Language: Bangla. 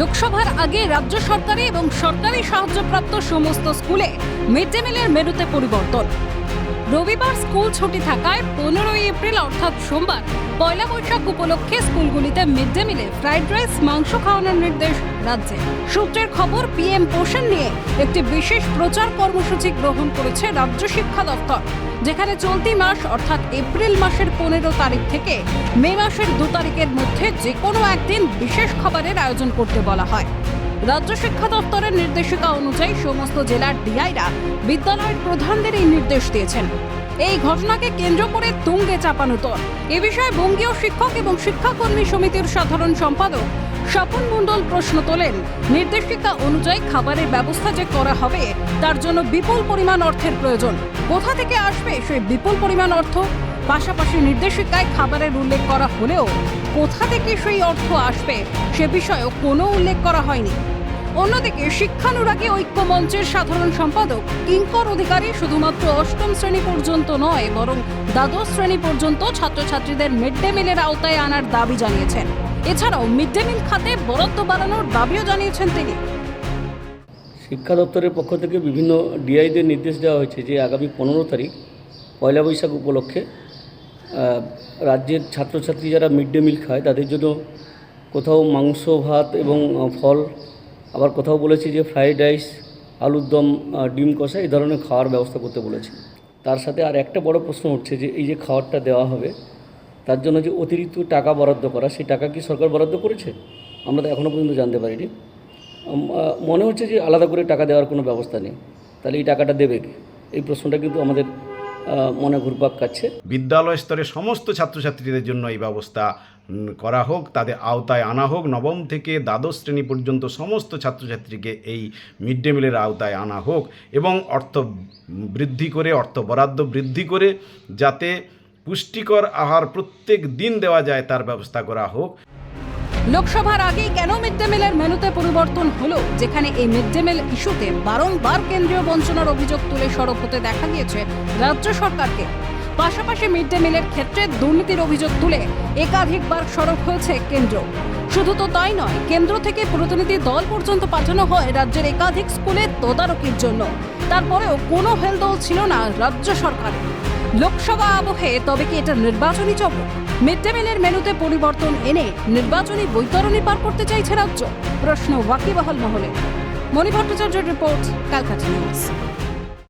লোকসভার আগে রাজ্য সরকারি এবং সরকারি সাহায্যপ্রাপ্ত সমস্ত স্কুলে মিড ডে মিলের মেনুতে পরিবর্তন। রবিবার স্কুল ছুটি থাকায় পনেরোই এপ্রিল, অর্থাৎ সোমবার, পয়লা বৈশাখ উপলক্ষে স্কুলগুলিতে মিড ডে মিলে ফ্রাইড রাইস মাংস খাওয়ানোর নির্দেশ রাজ্যে। সূত্রের খবর পিএম পোষণ নিয়ে একটি বিশেষ প্রচার কর্মসূচি গ্রহণ করেছে রাজ্য শিক্ষা দপ্তর, যেখানে চলতি মাস, অর্থাৎ এপ্রিল মাসের পনেরো তারিখ থেকে মে মাসের দু তারিখের মধ্যে যে কোনো একদিন বিশেষ খাবারের আয়োজন করতে বলা হয়। রাজ্য শিক্ষা দপ্তরের নির্দেশিকা অনুযায়ী সমস্ত জেলার ডিআইরা বিদ্যালয়ের প্রধানদের এই নির্দেশ দিয়েছেন। এই ঘটনাকে কেন্দ্র করে তুঙ্গে চাপানো তোর। এ বিষয়ে বঙ্গীয় শিক্ষক এবং শিক্ষাকর্মী সমিতির সাধারণ সম্পাদক স্বপন মণ্ডল প্রশ্ন তোলেন, নির্দেশিকা অনুযায়ী খাবারের ব্যবস্থা যে করা হবে, তার জন্য বিপুল পরিমাণ অর্থের প্রয়োজন। কোথা থেকে আসবে সেই বিপুল পরিমাণ অর্থ? পাশাপাশি নির্দেশিকায় খাবারের উল্লেখ করা হলেও কোথা থেকে সেই অর্থ আসবে সে বিষয়েও কোনো উল্লেখ করা হয়নি। অন্যদিকে শিক্ষানুরাগী ঐক্য মঞ্চের সাধারণ সম্পাদক কিঙ্কর অধিকারী শুধুমাত্র অষ্টম শ্রেণি পর্যন্ত নয়, বরং দ্বাদশ শ্রেণি পর্যন্ত ছাত্রছাত্রীদের মিড ডে মিলের আওতায় আনার দাবি জানিয়েছেন। এছাড়াও মিড ডে মিল খাতে বরাদ্দ বাড়ানোর দাবিও জানিয়েছেন তিনি। শিক্ষা দপ্তরের পক্ষ থেকে বিভিন্ন ডিআইদের নির্দেশ দেওয়া হয়েছে যে আগামী পনেরো তারিখ, পয়লা বৈশাখ উপলক্ষে রাজ্যের ছাত্রছাত্রী যারা মিড ডে মিল খায় তাদের জন্য কোথাও মাংস, ভাত এবং ফল আবার কোথাও বলেছি যে ফ্রাইড রাইস আলুর দম ডিম কষা, এই ধরনের খাওয়ার ব্যবস্থা করতে বলেছে। তার সাথে আর একটা বড় প্রশ্ন উঠছে যে এই যে খাবারটা দেওয়া হবে, তার জন্য যে অতিরিক্ত টাকা বরাদ্দ করা, সেই টাকা কি সরকার বরাদ্দ করেছে? আমরা তো এখনও পর্যন্ত জানতে পারিনি। মনে হচ্ছে যে আলাদা করে টাকা দেওয়ার কোনো ব্যবস্থা নেই। তাহলে এই টাকাটা দেবে এই প্রশ্নটা কিন্তু আমাদের মনে ঘুরপাক কাচ্ছে বিদ্যালয় স্তরে সমস্ত ছাত্রছাত্রীদের জন্য এই ব্যবস্থা করা হোক, তাদের আওতায় আনা হোক, নবম থেকে দ্বাদশ শ্রেণি পর্যন্ত সমস্ত ছাত্রছাত্রীকে এই মিড ডে মিলের আওতায় আনা হোক এবং অর্থ বৃদ্ধি করে, অর্থ বরাদ্দ বৃদ্ধি করে যাতে পুষ্টিকর আহার প্রত্যেক দিন দেওয়া যায়, তার ব্যবস্থা করা হোক। লোকসভার আগেই কেন মিড ডে মিলের মেনুতে পরিবর্তন হলো? যেখানে এই মিড ডে মিল ইস্যুতে বারংবার কেন্দ্রীয় বঞ্চনার অভিযোগ তুলে সরব হতে দেখা গিয়েছে রাজ্য সরকারকে। পাশাপাশি মিড ডে মিলের ক্ষেত্রে দুর্নীতির অভিযোগ তুলে একাধিকবার সরব হয়েছে কেন্দ্র। শুধু তো তাই নয়, কেন্দ্র থেকে প্রতিনিধি দল পর্যন্ত পাঠানো হয় রাজ্যের একাধিক স্কুলে তদারকির জন্য। তারপরেও কোনো হেলদোল ছিল না রাজ্য সরকারের। লোকসভা আবহে তবে কি এটা নির্বাচনী চক্র? মিড ডে মিলের মেনুতে পরিবর্তন এনে নির্বাচনী বৈতরণী পার করতে চাইছে রাজ্য? প্রশ্ন ওয়াকিবহাল মহলে। মণি ভট্টাচার্যের রিপোর্ট ক্যালকাটা নিউজ।